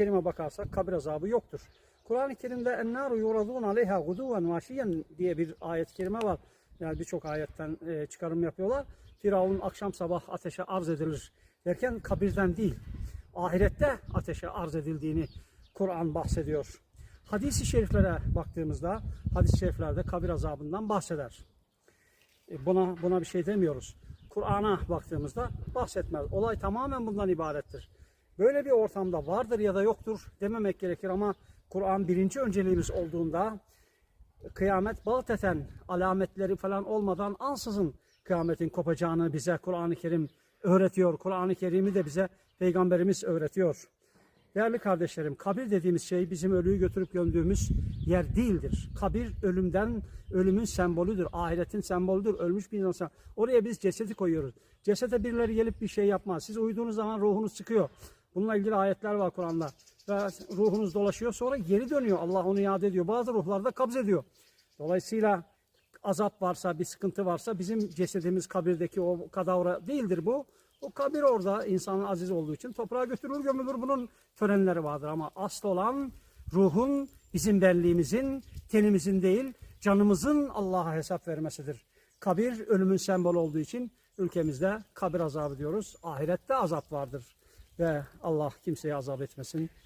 Kerim'e bakarsak kabir azabı yoktur. Kur'an-ı Kerim'de ennâru yuradûn aleyhâ guduven vâşiyen diye bir ayet-i kerime var. Yani birçok ayetten e, çıkarım yapıyorlar. Firavun akşam sabah ateşe arz edilir derken kabirden değil, ahirette ateşe arz edildiğini Kur'an bahsediyor. Hadis-i şeriflere baktığımızda hadis-i şeriflerde kabir azabından bahseder. E, Buna buna bir şey demiyoruz. Kur'an'a baktığımızda bahsetmez. Olay tamamen bundan ibarettir. Böyle bir ortamda vardır ya da yoktur dememek gerekir ama Kur'an birinci önceliğimiz olduğunda kıyamet balteten alametleri falan olmadan ansızın kıyametin kopacağını bize Kur'an-ı Kerim öğretiyor. Kur'an-ı Kerim'i de bize Peygamberimiz öğretiyor. Değerli kardeşlerim, kabir dediğimiz şey bizim ölüyü götürüp gömdüğümüz yer değildir. Kabir ölümden, ölümün sembolüdür, ahiretin sembolüdür. Ölmüş bir insan. Oraya biz cesedi koyuyoruz. Cesede birileri gelip bir şey yapmaz. Siz uyuduğunuz zaman ruhunuz çıkıyor. Bununla ilgili ayetler var Kur'an'da. Ve ruhunuz dolaşıyor sonra geri dönüyor. Allah onu iade ediyor. Bazı ruhlarda kabz ediyor. Dolayısıyla azap varsa, bir sıkıntı varsa bizim cesedimiz kabirdeki o kadavra değildir bu. O kabir orada insanın aziz olduğu için toprağa götürülür gömülür. Bunun törenleri vardır ama asıl olan ruhun bizim benliğimizin, tenimizin değil canımızın Allah'a hesap vermesidir. Kabir ölümün sembolü olduğu için ülkemizde kabir azabı diyoruz. Ahirette azap vardır ve Allah kimseye azap etmesin.